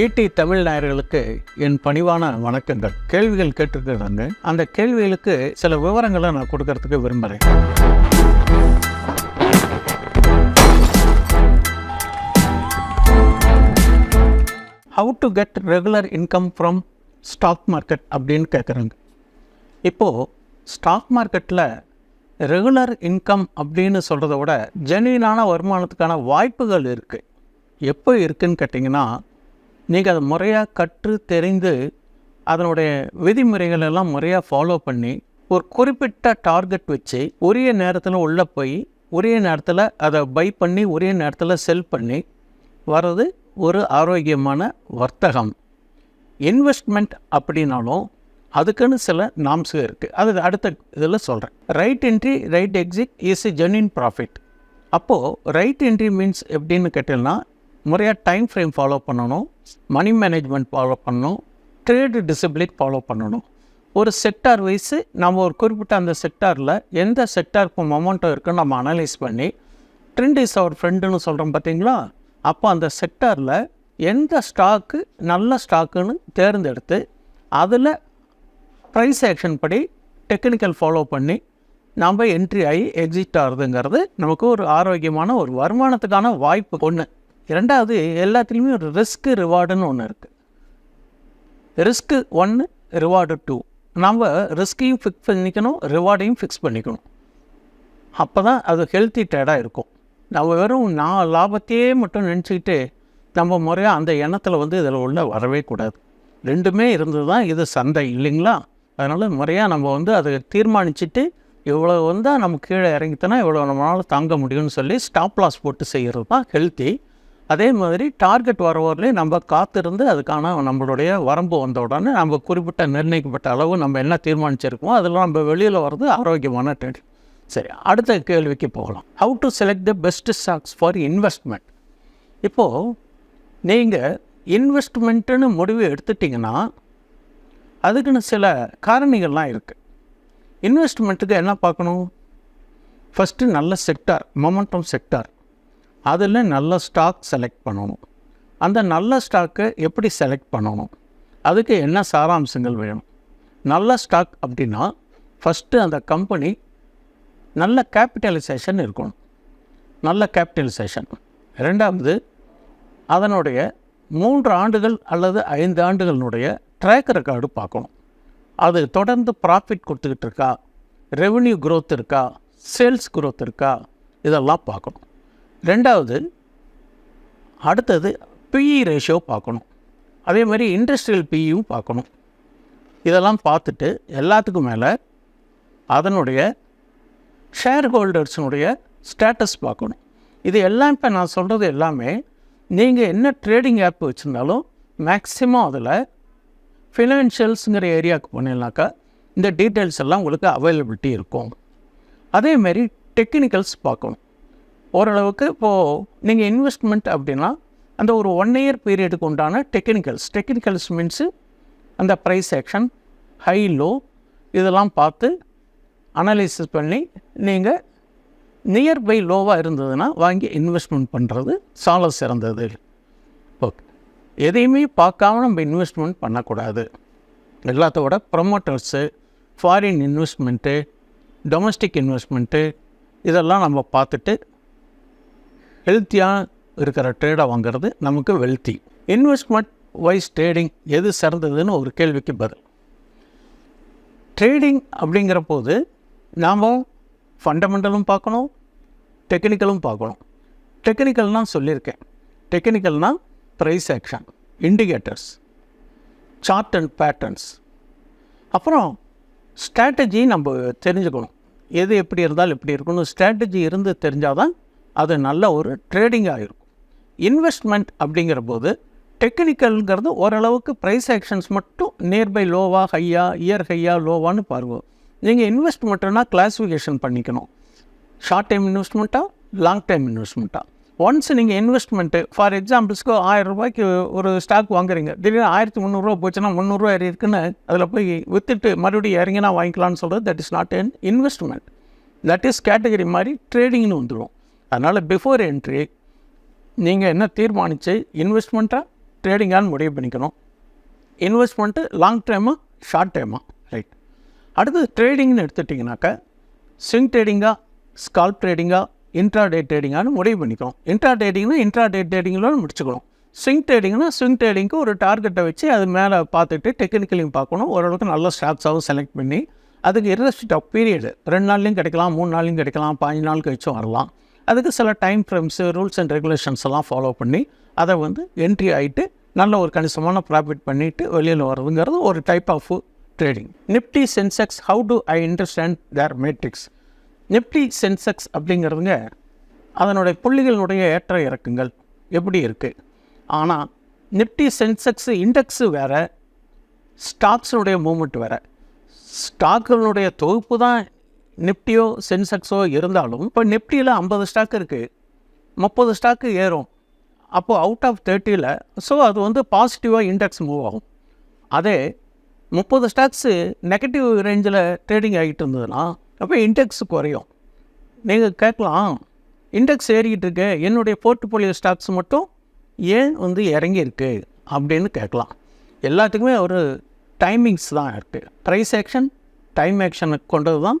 ED Tamil நாயர்களுக்கு என் பணிவான வணக்கங்கள். கேள்விகள் கேட்டிருக்கிறாங்க. அந்த கேள்விகளுக்கு சில விவரங்களை நான் கொடுக்கறதுக்கு விரும்புகிறேன் how to get regular income from stock market அப்படின்னு கேட்குறாங்க இப்போது ஸ்டாக் மார்க்கெட்டில் ரெகுலர் இன்கம் அப்படின்னு சொல்கிறத விட ஜென்யூனான வருமானத்துக்கான வாய்ப்புகள் இருக்குது எப்போ இருக்குன்னு கேட்டிங்கன்னா நீங்கள் அதை முறையாக கற்று தெரிந்து அதனுடைய விதிமுறைகளெல்லாம் முறையாக ஃபாலோ பண்ணி ஒரு குறிப்பிட்ட டார்கெட் வச்சு உரிய நேரத்தில் உள்ளே போய் உரிய நேரத்தில் அதை பை பண்ணி உரிய நேரத்தில் செல் பண்ணி வர்றது ஒரு ஆரோக்கியமான வர்த்தகம். இன்வெஸ்ட்மெண்ட் அப்படின்னாலும் அதுக்குன்னு சில நாம்ஸ் இருக்குது அது அடுத்த இதில் சொல்கிறேன் right entry right exit is a genuine profit அப்போது ரைட் என்ட்ரி மீன்ஸ் எப்படின்னு கேட்டீங்கன்னா முறையாக டைம் ஃப்ரேம் ஃபாலோ பண்ணணும் மணி மேனேஜ்மெண்ட் ஃபாலோ பண்ணணும் ட்ரேடு டிசிப்ளின் ஃபாலோ பண்ணணும். ஒரு செக்டார் வைஸு நம்ம ஒரு குறிப்பிட்ட அந்த செக்டாரில் எந்த செக்டாருக்கு மொமெண்டம் இருக்குன்னு நம்ம அனலைஸ் பண்ணி ட்ரெண்ட் இஸ் அவர் ஃப்ரெண்டுன்னு சொல்கிறோம் பார்த்தீங்களா? அப்போ அந்த செக்டாரில் எந்த ஸ்டாக்கு நல்ல ஸ்டாக்குன்னு தேர்ந்தெடுத்து அதில் ப்ரைஸ் ஆக்ஷன் படி டெக்னிக்கல் ஃபாலோ பண்ணி நம்ம என்ட்ரி ஆகி எக்ஸிட் ஆகுதுங்கிறது நமக்கு ஒரு ஆரோக்கியமான ஒரு வருமானத்துக்கான வாய்ப்பு ஒன்று இரண்டாவது எல்லாத்துலேயுமே ஒரு ரிஸ்க்கு ரிவார்டுன்னு ஒன்று இருக்குது ரிஸ்க்கு ஒன்று ரிவார்டு டூ நம்ம ரிஸ்கையும் ஃபிக்ஸ் பண்ணிக்கணும் ரிவார்டையும் ஃபிக்ஸ் பண்ணிக்கணும். அப்போ தான் அது ஹெல்த்தி ட்ரேடாக இருக்கும். நம்ம வெறும் நான் லாபத்தையே மட்டும் நினச்சிக்கிட்டு நம்ம முறையாக அந்த எண்ணத்தில் வந்து இதில் உள்ள வரவே கூடாது. ரெண்டுமே இருந்து தான் இது சந்தை இல்லைங்களா? அதனால் முறையாக நம்ம வந்து அதை தீர்மானிச்சுட்டு இவ்வளோ வந்தால் நம்ம கீழே இறங்கித்தனா இவ்வளோ நம்மளால் தாங்க முடியும்னு சொல்லி ஸ்டாப் லாஸ் போட்டு செய்கிறது தான் ஹெல்த்தி அதே மாதிரி டார்கெட் வர வரலையும் நம்ம காத்திருந்து அதுக்கான நம்மளுடைய வரம்பு வந்த உடனே நம்ம குறிப்பிட்ட நிர்ணயிக்கப்பட்ட அளவு நம்ம என்ன தீர்மானிச்சிருக்கோமோ அதெல்லாம் நம்ம வெளியில் வர்றது ஆரோக்கியமான ட்ரேட் சரி அடுத்த கேள்விக்கு போகலாம். How to select the best stocks for investment இப்போது நீங்கள் இன்வெஸ்ட்மெண்ட்டுன்னு முடிவு எடுத்துட்டிங்கன்னா அதுக்குன்னு சில காரணிகள்லாம் இருக்குது இன்வெஸ்ட்மெண்ட்டுக்கு என்ன பார்க்கணும்? ஃபஸ்ட்டு நல்ல செக்டார் மொமெண்டம் செக்டார் அதில் நல்ல ஸ்டாக் செலக்ட் பண்ணணும். அந்த நல்ல ஸ்டாக்கை எப்படி செலக்ட் பண்ணணும்? அதுக்கு என்ன சாராம்சங்கள் வேணும்? நல்ல ஸ்டாக் அப்படின்னா ஃபஸ்ட்டு அந்த கம்பெனி நல்ல கேபிட்டலைசேஷன் இருக்கணும். நல்ல கேபிட்டலைசேஷன் ரெண்டாவது அதனுடைய மூன்று ஆண்டுகள் அல்லது ஐந்து ஆண்டுகளினுடைய ட்ராக் ரெக்கார்டு பார்க்கணும். அது தொடர்ந்து ப்ராஃபிட் கொடுத்துக்கிட்டு இருக்கா? ரெவென்யூ க்ரோத் இருக்கா? சேல்ஸ் க்ரோத் இருக்கா? இதெல்லாம் பார்க்கணும். ரெண்டாவது அடுத்தது பிஇ ரேஷியோ பார்க்கணும். அதே மாதிரி இண்டஸ்ட்ரியல் பிஇயும் பார்க்கணும். இதெல்லாம் பார்த்துட்டு எல்லாத்துக்கும் மேலே அதனுடைய ஷேர் ஹோல்டர்ஸினுடைய ஸ்டேட்டஸ் பார்க்கணும். இது எல்லாம் இப்போ நான் சொல்கிறது எல்லாமே நீங்கள் என்ன ட்ரேடிங் ஆப் வச்சுருந்தாலும் மேக்ஸிமம் அதில் ஃபினான்ஷியல்ஸுங்கிற ஏரியாவுக்கு போனீங்கனாக்கா இந்த டீட்டெயில்ஸ் எல்லாம் உங்களுக்கு அவைலபிலிட்டி இருக்கும். அதேமாரி டெக்னிக்கல்ஸ் பார்க்கணும். ஓரளவுக்கு இப்போது நீங்கள் இன்வெஸ்ட்மெண்ட் அப்படின்னா அந்த ஒரு ஒன் இயர் பீரியடுக்கு உண்டான டெக்னிக்கல்ஸ் டெக்னிக்கல்ஸ் மீன்ஸு அந்த ப்ரைஸ் ஆக்ஷன் ஹை லோ இதெல்லாம் பார்த்து அனலைசிஸ் பண்ணி நீங்கள் நியர்பை லோவாக இருந்ததுன்னா வாங்கி இன்வெஸ்ட்மெண்ட் பண்ணுறது சால சிறந்தது. ஓகே எதையுமே பார்க்காம நம்ம இன்வெஸ்ட்மெண்ட் பண்ணக்கூடாது. எல்லாத்தோட promoters foreign investment domestic investment இதெல்லாம் நம்ம பார்த்துட்டு ஹெல்த்தியாக இருக்கிற ட்ரேடை வாங்குறது நமக்கு வெல்த்தி இன்வெஸ்ட்மெண்ட் வைஸ் ட்ரேடிங் எது சிறந்ததுன்னு ஒரு கேள்விக்கு பதில். ட்ரேடிங் அப்படிங்கிற போது நாம் ஃபண்டமெண்டலும் பார்க்கணும் டெக்னிக்கலும் பார்க்கணும். டெக்னிக்கல்னால் சொல்லியிருக்கேன். டெக்னிக்கல்னால் price action indicators chart and patterns அப்புறம் ஸ்ட்ராட்டஜி நம்ம தெரிஞ்சுக்கணும். எது எப்படி இருந்தால் எப்படி இருக்கணும். ஸ்ட்ராட்டஜி இருந்து தெரிஞ்சால் தான் அது நல்ல ஒரு ட்ரேடிங்காக இருக்கும் இன்வெஸ்ட்மெண்ட் அப்படிங்கிற போது டெக்னிக்கல்ங்கிறது ஓரளவுக்கு ப்ரைஸ் ஆக்ஷன்ஸ் மட்டும் நியர்பை லோவா ஹையா இயர் ஹையா லோவான்னு பாருங்க. நீங்கள் இன்வெஸ்ட்மெண்ட்டுனா கிளாஸிஃபிகேஷன் பண்ணிக்கணும். ஷார்ட் டைம் இன்வெஸ்ட்மெண்ட்டாக லாங் டைம் இன்வெஸ்ட்மெண்ட்டா ஒன்ஸ் நீங்கள் இன்வெஸ்ட்மெண்ட்டு ஃபார் எக்ஸாம்பிள்ஸ்க்கு ஆயிரம் ரூபாய்க்கு ஒரு ஸ்டாக் வாங்குறீங்க. திடீர்னு ஆயிரத்தி முந்நூறுரூவா போச்சுன்னா முந்நூறுரூவா ஏறி இருக்குன்னு அதில் போய் விற்றுட்டு மறுபடியும் இறங்கினா வாங்கிக்கலாம்னு சொல்கிறது that is not an investment that is category மாதிரி ட்ரேடிங்னு வந்துடும் அதனால் பிஃபோர் என்ட்ரி நீங்கள் என்ன தீர்மானித்து இன்வெஸ்ட்மெண்ட்டாக ட்ரேடிங்கான்னு முடிவு பண்ணிக்கணும். இன்வெஸ்ட்மெண்ட்டு லாங் டைமா ஷார்ட் டைமா ரைட் அடுத்தது ட்ரேடிங்னு எடுத்துட்டிங்கனாக்கா ஸ்விங் ட்ரேடிங்காக ஸ்கால்ப் ட்ரேடிங்காக இன்ட்ரா டே ட்ரேடிங்கான்னு முடிவு பண்ணிக்கணும். இன்ட்ரா ட்ரேடிங்னா இன்ட்ரா டே ட்ரேடிங்கில் முடிச்சுக்கணும். ஸ்விங் ட்ரேடிங்னா ஸ்விங் ட்ரேடிங்க்கு ஒரு டார்கெட்டை வச்சு அது மேலே பார்த்துட்டு டெக்னிக்கலையும் பார்க்கணும். ஓரளவுக்கு நல்ல ஸ்டாக்ஸாகவும் செலக்ட் பண்ணி அதுக்கு இரஸ்ட் ஆஃப் பீரியடு ரெண்டு நாள்லையும் கிடைக்கலாம் மூணு நாள்லையும் கிடைக்கலாம் பாஞ்சு நாள் கழிச்சும் வரலாம். அதுக்கு சில time frames rules and regulations எல்லாம் ஃபாலோ பண்ணி அதை வந்து என்ட்ரி ஆகிட்டு நல்ல ஒரு கணிசமான ப்ராஃபிட் பண்ணிவிட்டு வெளியில் வர்றதுங்கிறது ஒரு type of trading Nifty Sensex how to I understand their matrix Nifty Sensex அப்படிங்கிறதுங்க அதனுடைய புள்ளிகளுடைய ஏற்ற இறக்கங்கள். எப்படி இருக்குது ஆனால் நிப்டி சென்செக்ஸ் இண்டெக்ஸு வேறு ஸ்டாக்ஸினுடைய மூமெண்ட் வேறு. ஸ்டாக்குகளுடைய தொகுப்பு தான் நிப்டியோ சென்செக்ஸோ இருந்தாலும் இப்போ நிப்டியில் ஐம்பது ஸ்டாக் இருக்குது முப்பது ஸ்டாக்கு ஏறும். அப்போது அவுட் ஆஃப் தேர்ட்டியில் ஸோ அது வந்து பாசிட்டிவாக இண்டெக்ஸ் மூவ் ஆகும். அதே முப்பது ஸ்டாக்ஸு நெகட்டிவ் ரேஞ்சில் ட்ரேடிங் ஆகிட்டு இருந்ததுன்னா அப்போ இண்டெக்ஸ் குறையும். நீங்கள் கேட்கலாம் இண்டெக்ஸ் ஏறிக்கிட்டு இருக்கு என்னுடைய போர்ட்ஃபோலியோ ஸ்டாக்ஸ் மட்டும் ஏன் வந்து இறங்கியிருக்கு அப்படின்னு கேட்கலாம். எல்லாத்துக்குமே ஒரு டைமிங்ஸ் தான் இருக்குது ப்ரைஸ் ஆக்ஷன் டைம் ஆக்ஷனை கொண்டது தான்